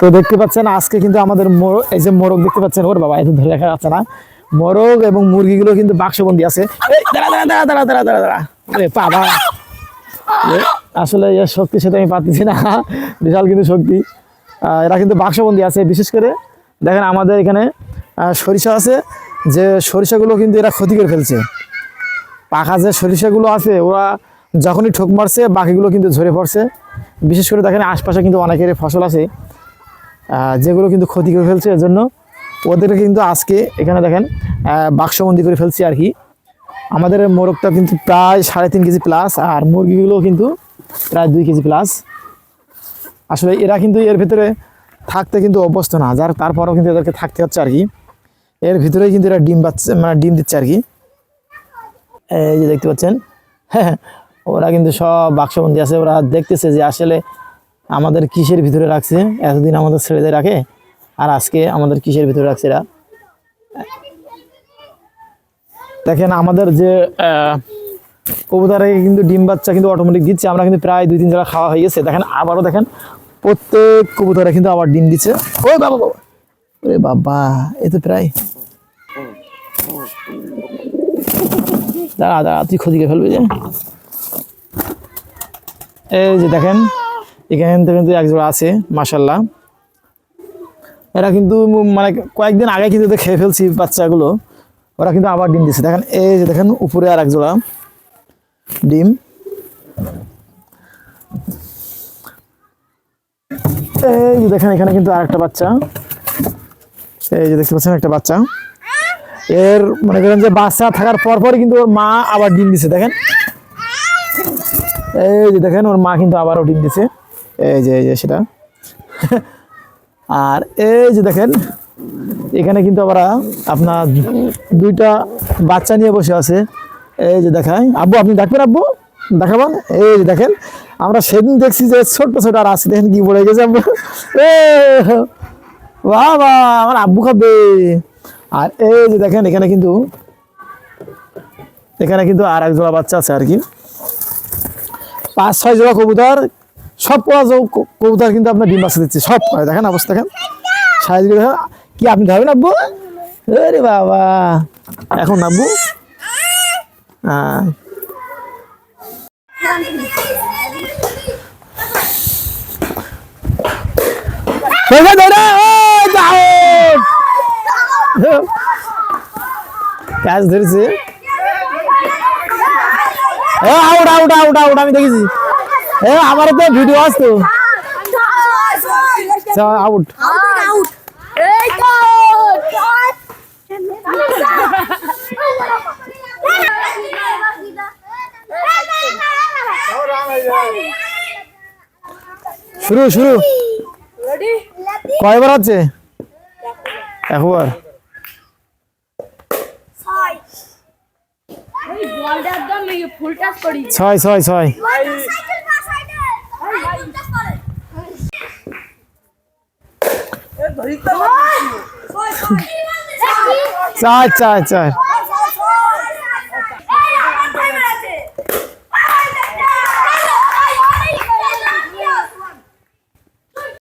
তো দেখতে পাচ্ছেন আজকে কিন্তু আমাদের এই যে মোরগ দেখতে পাচ্ছেন, ওর বাবা এটা ধরে রাখা যাচ্ছে না। মোরগ এবং মুরগিগুলো কিন্তু বাক্সবন্দি আছে। আসলে এর শক্তি সেটা আমি পাচ্ছি না। বিশাল কিন্তু শক্তি। এরা কিন্তু বাক্সবন্দি আছে। বিশেষ করে দেখেন আমাদের এখানে সরিষা আছে। যে সরিষাগুলো কিন্তু এরা ক্ষতি করে ফেলছে। পাখা যে সরিষাগুলো আছে, ওরা যখনই ঠোক মারছে, বাকিগুলো কিন্তু ঝরে পড়ছে। বিশেষ করে দেখেন আশপাশে কিন্তু অনেকের ফসল আছে। যেগুলো কিন্তু ক্ষতি করে ফেলছে এর জন্য ওদেরকে কিন্তু আজকে এখানে দেখেন বাক্সবন্দি করে ফেলছি আর কি। আমাদের মোরগটা কিন্তু প্রায় সাড়ে তিন কেজি প্লাস আর মুরগিগুলো কিন্তু প্রায় দুই কেজি প্লাস আসলে এরা কিন্তু এর ভিতরে থাকতে কিন্তু অভ্যস্ত না, যার তারপরেও কিন্তু এদেরকে থাকতে হচ্ছে আর কি। এর ভিতরেই কিন্তু এরা ডিম পাচ্ছে মানে ডিম দিচ্ছে আর কি। এই যে দেখতে পাচ্ছেন হ্যাঁ ওরা কিন্তু সব বাক্সবন্দি আছে, ওরা দেখতেছে যে আসলে আমাদের কিসের ভিতরে রাখছে? এতদিন আমাদের ছেড়ে রাখে আর আজকে আমাদের কিসের ভিতরে রাখছে এরা? দেখেন আমাদের যে আহ, কবুতরে কিন্তু ডিম বাচ্চা কিন্তু অটোমেটিক দিচ্ছে আমরা কিন্তু প্রায় দুই তিন জায়গা খাওয়া হয়ে গেছে। দেখেন আবারও দেখেন প্রত্যেক কবুতরে কিন্তু আবার ডিম দিচ্ছে। ওই বাবা বাবা ওরে বাবা এ তো প্রায়। দাঁড়া দাঁড়া তুই ক্ষতি করে ফেলবি যে। এই যে দেখেন এখানে কিন্তু একজোড়া আছে মাসাল্লাহ এরা কিন্তু মানে কয়েকদিন আগে কিন্তু খেয়ে ফেলছি বাচ্চাগুলো। ওরা কিন্তু আবার ডিম দিচ্ছে দেখেন, এই যে দেখেন, উপরে আর এক জোড়া ডিম। এই যে দেখেন, এখানে কিন্তু আর একটা বাচ্চা। এই যে দেখতে পাচ্ছেন, একটা বাচ্চা। এর মনে করেন যে বাচ্চা থাকার পর পরই কিন্তু ওর মা আবার ডিম দিছে, দেখেন। এই যে দেখেন, ওর মা কিন্তু আবারও ডিম দিছে। এই যে এই যে সেটা। আর এই যে দেখেন, এখানে কিন্তু আবার আপনার দুইটা বাচ্চা নিয়ে বসে আছে। এই যে দেখায় আব্বু, আপনি দেখবেন আব্বু? দেখাবেন? এই যে দেখেন, আমরা সেদিন দেখছি যে ছোট্ট ছোট আর আছে, দেখেন কি বলে গেছে আব্বু। বাবা, আমার আব্বু খাবে। আর এই যে দেখেন, এখানে কিন্তু এখানে কিন্তু আর এক জোড়া বাচ্চা আছে আর কি। পাঁচ, ছয় জোড়া কবুতর সব করা কবুতর কিন্তু আপনার ডিম দিচ্ছে, সব কয় দেখেন অবস্থা, দেখেন। সাইজ দেখেন। কি আপনি ধরবেন, আব্বু? আরে বাবা। এখন আব্বু? হ্যাঁ যাও ধরেছে। আউট আউট আউট আউট, আমি দেখেছি। এ আমার তো ভিডিও আসতো আউট শুরু শুরু। কয়বার আছে? একবার। ছয় ছয় ছয়। চার চার চার